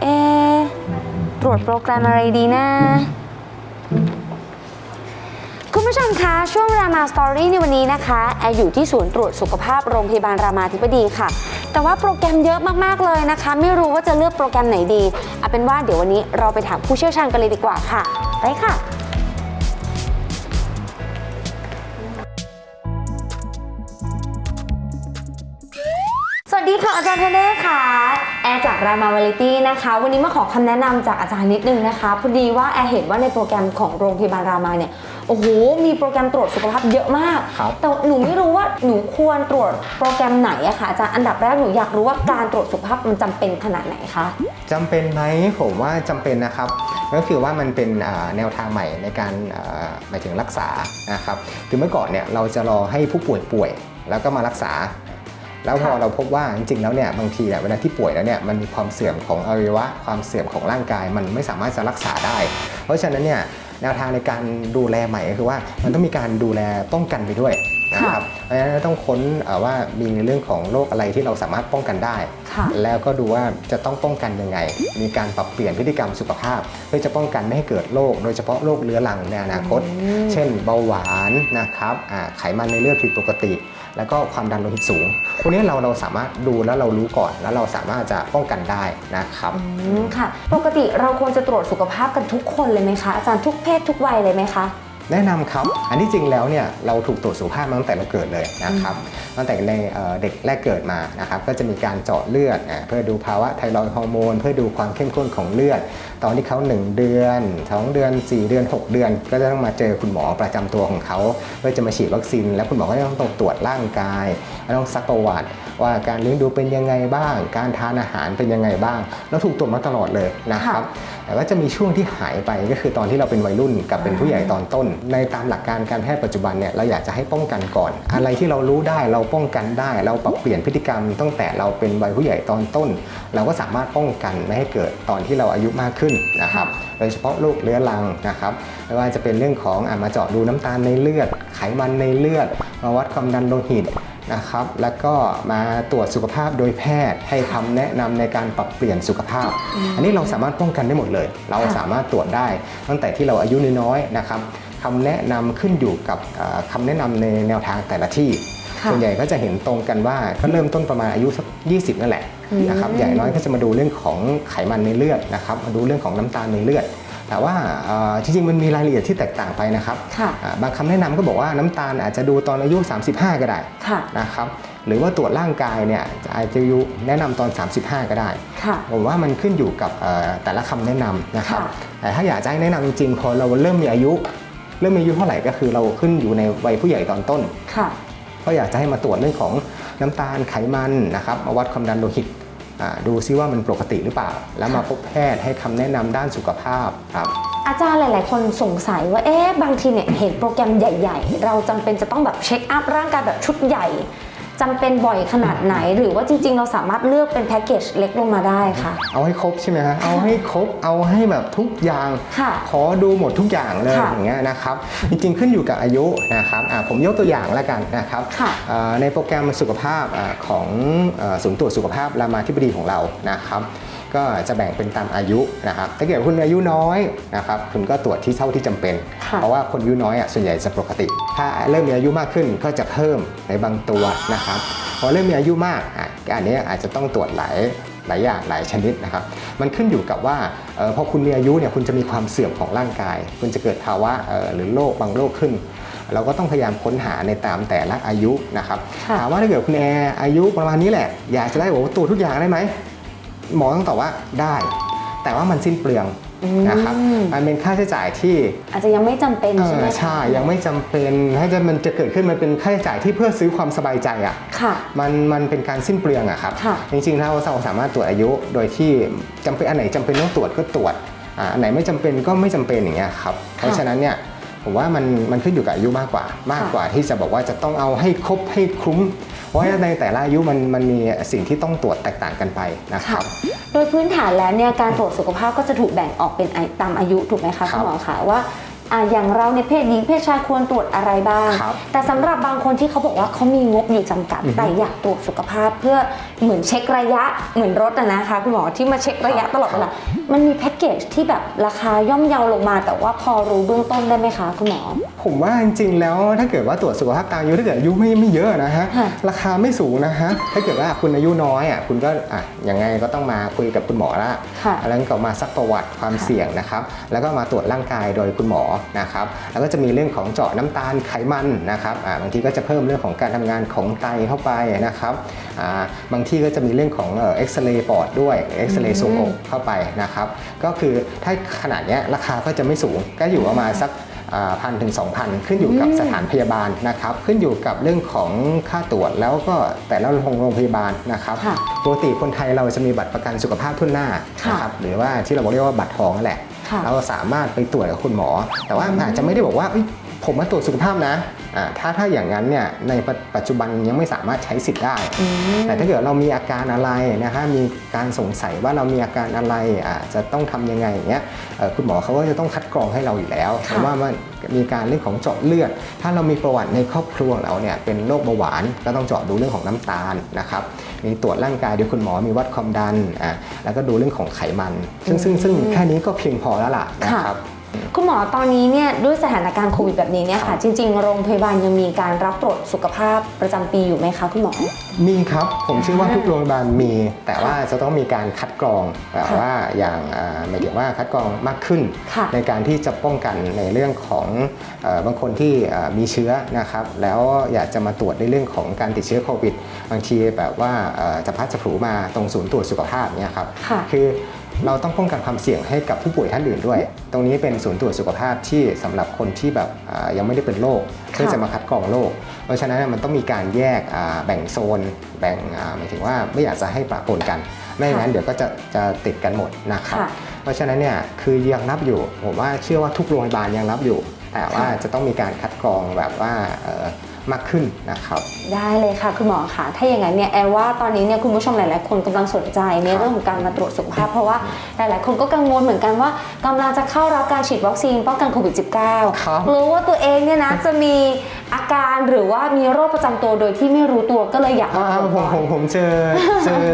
เอ๊ตรวจโปรแกรมอะไรดีนะ คุณผู้ชมคะ ช่วงรามาสตอรี่ในวันนี้นะคะแอร์อยู่ที่ศูนย์ตรวจสุขภาพโรงพยาบาลรามาธิบดีค่ะ แต่ว่าโปรแกรมเยอะมาก ๆ เลยนะคะ ไม่รู้ว่าจะเลือกโปรแกรมไหนดีเอาเป็นว่าเดี๋ยววันนี้เราไปถามผู้เชี่ยวชาญกันเลยดีกว่าค่ะ ไปค่ะ สวัสดีค่ะอาจารย์เทเน่ค่ะ แอร์จากรามาวาลิตี้นะคะ วันนี้มาขอคำแนะนำจากอาจารย์นิดนึงนะคะ พอดีว่าแอร์เห็นว่าในโปรแกรมของโรงพยาบาลรามาเนี่ย โอ้โห มีโปรแกรมตรวจสุขภาพเยอะมากครับแต่หนูไม่รู้ว่าหนูควรตรวจโปรแกรมไหนอะคะอาจารย์ อันดับแรกหนูอยากรู้ว่าการตรวจสุขภาพมันจำเป็นขนาดไหนคะจำเป็นไหมผมว่าจำเป็นนะครับ ก็คือว่ามันเป็นอ่าแนวทางใหม่ในการอ่าหมายถึงรักษานะครับ คือเมื่อก่อนเนี่ยเราจะรอให้ผู้ป่วยป่วยแล้วก็มารักษา แล้วพอค่ะเราพบว่าจริงๆแล้วเนี่ยบางทีเนี่ยเวลาที่ป่วยแล้วเนี่ยมันมีความเสื่อมของอวัยวะความเสื่อมของร่างกาย มันไม่สามารถจะรักษาได้ เพราะฉะนั้นเนี่ยแนวทางในการดูแลใหม่ก็คือว่ามันต้องมีการดูแลป้องกันไปด้วย นะครับเพราะฉะนั้นต้องค้นเอ่อว่ามีในเรื่องของโรคอะไรที่เราสามารถป้องกันได้ค่ะแล้วก็ดูว่าจะต้องป้องกันยังไง มีการปรับเปลี่ยนพฤติกรรมสุขภาพ เพื่อจะป้องกันไม่ให้เกิดโรคโดยเฉพาะโรคเรื้อรังในอนาคตอืมเช่น เบาหวานนะครับอ่าไขมันในเลือดผิดปกติ แล้วก็ความดันโลหิตสูงพวกนี้เราเราสามารถดูแล้วเรารู้ก่อนแล้วเราสามารถจะป้องกันได้นะครับอืมค่ะ ปกติเราควรจะตรวจสุขภาพกันทุกคนเลยไหมคะอาจารย์ทุกเพศทุกวัยเลยไหมคะ แนะนำครับ อันที่จริงแล้วเนี่ยเราถูกตรวจสุขภาพมาตั้งแต่เราเกิดเลยนะครับตั้งแต่ในเด็กแรกเกิดมานะครับก็จะมีการเจาะเลือดเพื่อดูภาวะไทรอยด์ฮอร์โมน เพื่อดูความเข้มข้นของเลือด ตอนที่เขา 1 เดือน 2 เดือน 4 เดือน 6 เดือน ก็จะต้องมาเจอคุณหมอประจำตัวของเขา เพื่อจะมาฉีดวัคซีน แล้วคุณหมอก็จะต้องตรวจร่างกายต้องซักประวัติว่าการเลี้ยงดูเป็นยังไงบ้าง การทานอาหารเป็นยังไงบ้าง แล้วถูกตรวจมาตลอดเลยนะครับ แต่ว่าจะมีช่วงที่หายไปก็คือตอนที่เราเป็นวัยรุ่นกับเป็นผู้ใหญ่ตอนต้น ในตามหลักการการแพทย์ปัจจุบันเนี่ยเราอยากจะให้ป้องกันก่อน อะไรที่เรารู้ได้เราป้องกันได้ เราปรับเปลี่ยนพฤติกรรมตั้งแต่เราเป็นวัยผู้ใหญ่ตอนต้น เราก็สามารถป้องกันไม่ให้เกิดตอนที่เราอายุมากขึ้นนะครับโดยเฉพาะโรคเรื้อรังนะครับไม่ว่าจะเป็นเรื่องของอะมาเจาะดูน้ำตาลในเลือด ไขมันในเลือดมาวัดความดันโลหิต นะครับ แล้วก็มาตรวจสุขภาพโดยแพทย์ให้คำแนะนำในการปรับเปลี่ยนสุขภาพ อันนี้เราสามารถป้องกันได้หมดเลย เราค่ะสามารถตรวจได้ ตั้งแต่ที่เราอายุน้อยๆนะครับคำแนะนำขึ้นอยู่กับเอ่อคำแนะนำในแนวทางแต่ละที่ค่ะส่วนใหญ่ก็จะเห็นตรงกันว่าก็เริ่มต้นประมาณอายุสัก20 นั่นแหละอืมนะครับใหญ่น้อยก็จะมาดูเรื่องของไขมันในเลือดนะครับมาดูเรื่องของน้ำตาลในเลือด แต่ว่าเอ่อจริงๆมันมีรายละเอียดที่แตกต่างไปนะครับค่ะอ่าบางคำแนะนำก็บอกว่าน้ำตาลอาจจะดูตอนอายุ 35 ก็ได้ค่ะนะครับหรือว่าตรวจร่างกายเนี่ยอาจจะอยู่แนะนำตอน 35 ก็ได้ค่ะผมว่ามันขึ้นอยู่กับเอ่อแต่ละคำแนะนำนะครับค่ะแต่ถ้าอยากจะให้แนะนำจริงๆพอเราเริ่มมีอายุ เริ่มมีอายุเท่าไหร่ก็คือเราขึ้นอยู่ในวัยผู้ใหญ่ตอนต้นค่ะก็อยากจะให้มาตรวจเรื่องของน้ำตาลไขมันนะครับมาวัดความดันโลหิตอ่า ดูซิว่ามันปกติหรือเปล่า แล้วมาพบแพทย์ให้คำแนะนำด้านสุขภาพครับอาจารย์หลาย ๆ คนสงสัยว่าเอ๊ะบางทีเนี่ยเห็นโปรแกรมใหญ่ ๆ เราจำเป็นจะต้องแบบเช็คอัพร่างกายแบบชุดใหญ่ จำเป็นบ่อยขนาดไหน หรือว่าจริง ๆ เราสามารถเลือกเป็นแพ็กเกจเล็กลงมาได้ค่ะ เอาให้ครบใช่ไหมฮะเอาให้ครบเอาให้แบบทุกอย่าง ค่ะขอดูหมดทุกอย่างเลยค่ะอย่างเงี้ยนะครับ จริงๆขึ้นอยู่กับอายุนะครับอ่าผมยกตัวอย่างแล้วกันนะครับค่ะอ่าในโปรแกรมสุขภาพอาของเอ่อศูนย์ตรวจสุขภาพรามาธิบดีของเรานะครับ ก็จะแบ่งเป็นตามอายุนะครับถ้าเกิดคุณอายุน้อยนะครับคุณก็ตรวจที่เท่าที่จำเป็นค่ะเพราะว่าคนอายุน้อยอะส่วนใหญ่จะปกติ ถ้าเริ่มมีอายุมากขึ้นก็จะเพิ่มในบางตัวนะครับพอเริ่มมีอายุมากอะอันนี้อาจจะต้องตรวจหลายหลายอย่างหลายชนิดนะครับ มันขึ้นอยู่กับว่าเอ่อพอคุณมีอายุเนี่ยคุณจะมีความเสื่อมของร่างกาย คุณจะเกิดภาวะเอ่อหรือโรคบางโรคขึ้น เราก็ต้องพยายามค้นหาในตามแต่ละอายุนะครับค่ะถามว่าถ้าเกิดคุณแอร์อายุประมาณนี้แหละ อยากจะได้บอกว่าตรวจทุกอย่างได้ไหม หมอต้องตอบว่าได้ แต่ว่ามันสิ้นเปลืองนะครับอืมมันเป็นค่าใช้จ่ายที่อาจจะยังไม่จำเป็นเอใช่ไหมอคะใช่ยังไม่จำเป็นถ้าจะมันจะเกิดขึ้นมันเป็นค่าใช้จ่ายที่เพื่อซื้อความสบายใจอะค่ะมันมันเป็นการสิ้นเปลืองอะครับค่ะจริงๆแล้วเราสามารถตรวจอายุโดยที่จำเป็นอันไหนจำเป็นต้องตรวจก็ตรวจอ่าอันไหนไม่จำเป็นก็ไม่จำเป็นอย่างเงี้ยครับเพราะฉะนั้นเนี่ย ผมว่ามันมันขึ้นอยู่กับอายุมากกว่ามากกว่าที่จะบอกว่าจะต้องเอาให้ครบให้คุ้ม เพราะในแต่ละอายุมันมันมีสิ่งที่ต้องตรวจแตกต่างกันไปนะครับ โดยพื้นฐานแล้วเนี่ยการตรวจสุขภาพก็จะถูกแบ่งออกเป็นตามอายุถูกไหมคะคุณหมอคะว่า อ่าอย่างเราเนี่ยเพศหญิงเพศชายควรตรวจอะไรบ้าง ครับแต่สำหรับบางคนที่เขาบอกว่าเขามีงบอยู่จำกัด อือฮึแต่อยากตรวจสุขภาพเพื่อเหมือนเช็คระยะเหมือนรถอะนะคะคุณหมอที่มาเช็คระยะตลอดเวลามันมีแพ็กเกจที่แบบราคาย่อมเยาลงมา แต่ว่าพอรู้เบื้องต้นได้ไหมคะคุณหมอ ผมว่าจริงๆแล้วถ้าเกิดว่าตรวจสุขภาพตามอายุถ้าเกิดอายุไม่ไม่เยอะนะฮะค่ะ ราคาไม่สูงนะฮะถ้าเกิดว่าคุณอายุน้อยอะคุณก็อะยังไงก็ต้องมาคุยกับคุณหมอละ ค่ะ แล้วก็มาซักประวัติความค่ะเสี่ยงนะครับ แล้วก็มาตรวจร่างกายโดยคุณหมอนะครับแล้วก็จะมีเรื่องของเจาะน้ำตาลไขมันนะครับอ่าบางทีก็จะเพิ่มเรื่องของการทำงานของไตเข้าไปนะครับอ่าบางที่ก็จะมีเรื่องของเอ็กซเรย์ปอดด้วยเอ็กซเรย์ทรวงอกเข้าไปนะครับก็คือถ้าขนาดเนี้ยราคาก็จะไม่สูงก็อยู่ประมาณสักพันถึง2,000ขึ้นอยู่กับอืมสถานพยาบาลนะครับขึ้นอยู่กับเรื่องของค่าตรวจแล้วก็แต่ละโรงพยาบาลนะครับค่ะปกติคนไทยเราจะมีบัตรประกันสุขภาพทุนหน้าค่ะนะครับหรือว่าที่เราเรียกว่าบัตรทองนั่นแหละค่ะ เราสามารถไปตรวจกับคุณหมอ แต่ว่าอาจจะไม่ได้บอกว่าผมมาตรวจสุขภาพนะ ถ้าถ้าอย่างนั้นเนี่ยในปัจปัจจุบันยังไม่สามารถใช้สิทธิ์ได้อืมแต่ถ้าเกิดเรามีอาการอะไรนะฮะมีการสงสัยว่าเรามีอาการอะไรอ่าจะต้องทำยังไงอย่างเงี้ยเอ่อคุณหมอเขาก็จะต้องคัดกรองให้เราอยู่แล้วค่ะเพราะว่ามันมีการเรื่องของเจาะเลือด ถ้าเรามีประวัติในครอบครัวของเราเนี่ยเป็นโรคเบาหวานก็ต้องเจาะดูเรื่องของน้ำตาลนะครับมีตรวจร่างกายโดยคุณหมอมีวัดความดันอ่าแล้วก็ดูเรื่องของไขมัน ซึ่งซึ่งซึ่งแค่นี้ก็เพียงพอแล้วล่ะนะครับ คุณหมอตอนนี้เนี่ยด้วยสถานการณ์โควิดแบบนี้เนี่ยครัค่ะบจริง ๆ โรงพยาบาลยังมีการรับตรวจสุขภาพประจำปีอยู่ไหมคะคุณหมอ มีครับ ผมเชื่อว่าอ่าทุกโรงพยาบาลมี แต่ว่าจะต้องมีการคัดกรองแบบค่ะว่าอย่างอ่าหมายถึงว่าคัดกรองมากขึ้น ค่ะในการที่จะป้องกันในเรื่องของเออบางคนที่เอ่อมีเชื้อนะครับแล้วอยากจะมาตรวจในเรื่องของการติดเชื้อโควิด บางทีแบบว่าเอ่อจะพัดจะผูมาตรงศูนย์ตรวจสุขภาพเนี่ยครับค่ะคือ เราต้องป้องกันความเสี่ยงให้กับผู้ป่วยท่านอื่นด้วย ตรงนี้เป็นศูนย์ตรวจสุขภาพที่สำหรับคนที่แบบอ่ายังไม่ได้เป็นโรคเพื่อจะมาคัดกรองโรคเพราะฉะนั้นมันต้องมีการแยกอ่าแบ่งโซน แบ่งอ่าหมายถึงว่าไม่อยากจะให้ปะปนกัน ไม่อย่างนั้นเดี๋ยวก็จะจะติดกันหมดนะครับค่ะเพราะฉะนั้นเนี่ยคือยังรับอยู่ผมว่าเชื่อว่าทุกโรงพยาบาลยังรับอยู่ แต่ว่าจะต้องมีการคัดกรองแบบว่าเอ่อ มากขึ้นนะครับ ได้เลยค่ะคุณหมอค่ะ ถ้าอย่างนั้นเนี่ยแอลว่าตอนนี้เนี่ยคุณผู้ชมหลาย ๆ คนกำลังสนใจในครับเรื่องของการมาตรวจสุขภาพ เพราะว่าหลาย ๆ คนก็กังวลเหมือนกันว่ากำลังจะเข้ารับการฉีดวัคซีนป้องกันโควิด -19 ครับรู้ว่าตัวเองเนี่ยนะจะมีอาการหรือว่ามีโรคประจำตัวโดยที่ไม่รู้ตัวก็เลยอยากมาอ่าตรวจผมก่อนผมผมเจอเจอ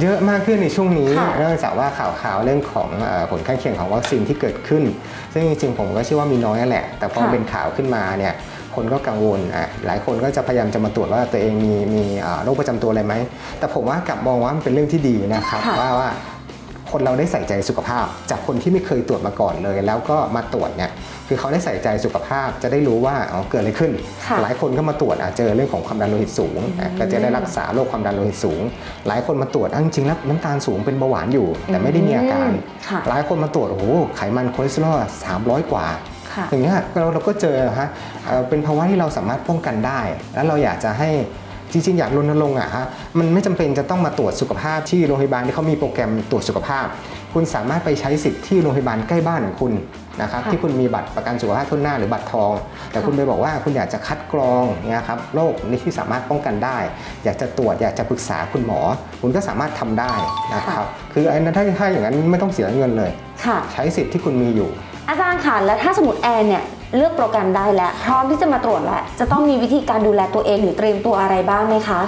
เยอะมากขึ้นในช่วงนี้ค่ะเนื่องจากว่าข่าวข่าวเรื่องของเอ่อผลข้างเคียงของวัคซีนที่เกิดขึ้น ซึ่งจริง ๆ ผมก็เชื่อว่ามีน้อยนั่นแหละ แต่พอค่ะเป็นข่าวขึ้นมาเนี่ย คนก็กังวลอะหลายคนก็จะพยายามจะมาตรวจว่าตัวเองมีมีอ่าโรคประจำตัวอะไรไหม แต่ผมว่ากลับมองว่ามันเป็นเรื่องที่ดีนะครับค่ะว่าว่าคนเราได้ใส่ใจสุขภาพ จากคนที่ไม่เคยตรวจมาก่อนเลย แล้วก็มาตรวจเนี่ยคือเขาได้ใส่ใจสุขภาพจะได้รู้ว่าอ๋อเกิดอะไรขึ้นค่ะหลายคนก็มาตรวจอะเจอเรื่องของความดันโลหิตสูงอะก็จะได้รักษาโรคความดันโลหิตสูง หลายคนมาตรวจอะจริงๆแล้วน้ำตาลสูงเป็นเบาหวานอยู่ แต่ไม่ได้มีอาการอืมค่ะหลายคนมาตรวจโอ้โหไขมันคอเลสเตอรอล300 กว่าค่ะ อย่างเงี้ยเราเราก็เจอฮะเอ่อเป็นภาวะที่เราสามารถป้องกันได้ แล้วเราอยากจะให้จริงๆ อยากรณรงค์อะฮะมันไม่จำเป็นจะต้องมาตรวจสุขภาพที่โรงพยาบาลที่เขามีโปรแกรมตรวจสุขภาพ คุณสามารถไปใช้สิทธิ์ที่โรงพยาบาลใกล้บ้านของคุณนะครับค่ะที่คุณมีบัตรประกันสุขภาพทุนหน้าหรือบัตรทอง แต่ค่ะคุณไปบอกว่าคุณอยากจะคัดกรองเนี่ยครับโรคนี้ที่สามารถป้องกันได้ อยากจะตรวจอยากจะปรึกษาคุณหมอ คุณก็สามารถทำได้นะครับคืออันนั้นถ้าถ้าอย่างนั้นไม่ต้องเสียเงินเลยค่ะใช้สิทธิ์ที่คุณมีอยู่ อาจารย์ค่ะแล้วถ้าสมมติแอนเนี่ยเลือกโปรแกรมได้แล้ว พร้อมที่จะมาตรวจแล้ว จะต้องมีวิธีการดูแลตัวเองหรือเตรียมตัวอะไรบ้างไหมคะ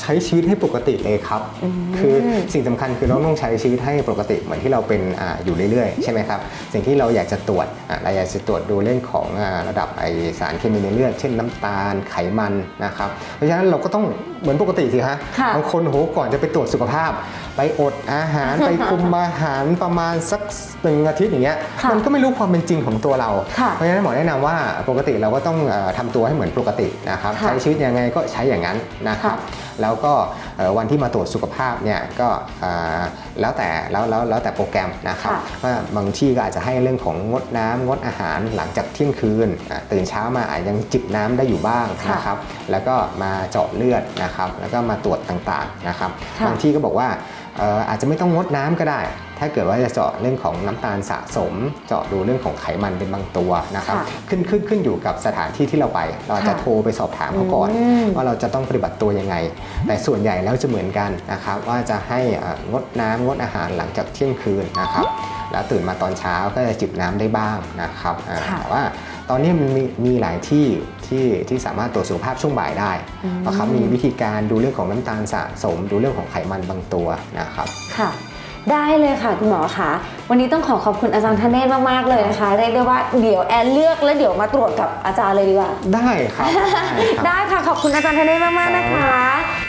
ใช้ชีวิตให้ปกติเลยครับอืมคือสิ่งสำคัญคือเราต้องใช้ชีวิตให้ปกติเหมือนที่เราเป็นอาอยู่เรื่อยๆ ใช่ไหมครับ สิ่งที่เราอยากจะตรวจอะเราอยากจะตรวจดูเรื่องของอาระดับไอสารเคมีในเลือด เช่นน้ำตาลไขมันนะครับ เพราะฉะนั้นเราก็ต้องเหมือนปกติสิฮะค่ะบางคนโหก่อนจะไปตรวจสุขภาพ ไปอดอาหารไปคุมอาหารประมาณสักหนึ่งอาทิตย์อย่างเงี้ยค่ะมันก็ไม่รู้ความเป็นจริงของตัวเราค่ะเพราะฉะนั้นหมอแนะนำว่าปกติเราก็ต้องเอ่อทำตัวให้เหมือนปกตินะครับค่ะใช้ชีวิตยังไงก็ใช้อย่างนั้นนะครับ แล้วก็เอ่อวันที่มาตรวจสุขภาพเนี่ยก็เอ่อแล้วแต่แล้วแล้วแล้วแต่โปรแกรมนะครับค่ะว่าบางที่ก็อาจจะให้เรื่องของงดน้ำงดอาหารหลังจากเที่ยงคืนอะตื่นเช้ามาอาจยังจิบน้ำได้อยู่บ้างค่ะนะครับแล้วก็มาเจาะเลือดนะครับแล้วก็มาตรวจต่างๆนะครับค่ะบางที่ก็บอกว่าเอ่ออาจจะไม่ต้องงดน้ำก็ได้ ถ้าเกิดว่าจะเจาะเรื่องของน้ำตาลสะสม เจาะดูเรื่องของไขมันเป็นบางตัวนะครับค่ะขึ้นขึ้นขึ้นอยู่กับสถานที่ที่เราไป เราอาจจะค่ะโทรไปสอบถามเขาก่อนอืมว่าเราจะต้องปฏิบัติตัวยังไง แต่ส่วนใหญ่แล้วจะเหมือนกันนะครับว่าจะให้อ่างดน้ำงดอาหารหลังจากเที่ยงคืนนะครับแล้วตื่นมาตอนเช้าก็จะจิบน้ำได้บ้างนะครับอ่าค่ะแต่ว่าตอนนี้มันมีมีหลายที่ที่ที่สามารถตรวจสุขภาพช่วงบ่ายได้อืมนะครับมีวิธีการดูเรื่องของน้ำตาลสะสม ดูเรื่องของไขมันบางตัวนะครับค่ะ ได้เลยค่ะคุณหมอคะวันนี้ต้องขอขอบคุณอาจารย์ธเนศมากๆเลยนะคะเรียกได้ว่าเดี๋ยวแอนเลือกแล้วเดี๋ยวมาตรวจกับอาจารย์เลยดีกว่า ได้ครับ ได้ครับได้ค่ะขอบคุณอาจารย์ธเนศมากๆนะคะ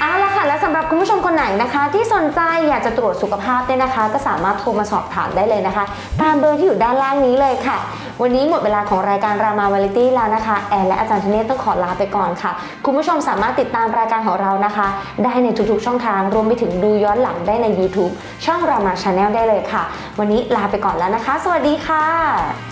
เอาละค่ะและสำหรับคุณผู้ชมคนไหนนะคะ ที่สนใจอยากจะตรวจสุขภาพเนี่ยนะคะ ก็สามารถโทรมาสอบถามได้เลยนะคะ ตามเบอร์ที่อยู่ด้านล่างนี้เลยค่ะ วันนี้หมดเวลาของรายการรามาวาลิตี้แล้วนะคะแอนและอาจารย์ธเนศต้องขอลาไปก่อนค่ะ คุณผู้ชมสามารถติดตามรายการของเรานะคะ ได้ในทุกๆ ช่องทางรวมไปถึงดูย้อนหลังได้ใน YouTube ช่องรามาชาแนลได้เลยค่ะ วันนี้ลาไปก่อนแล้วนะคะ สวัสดีค่ะ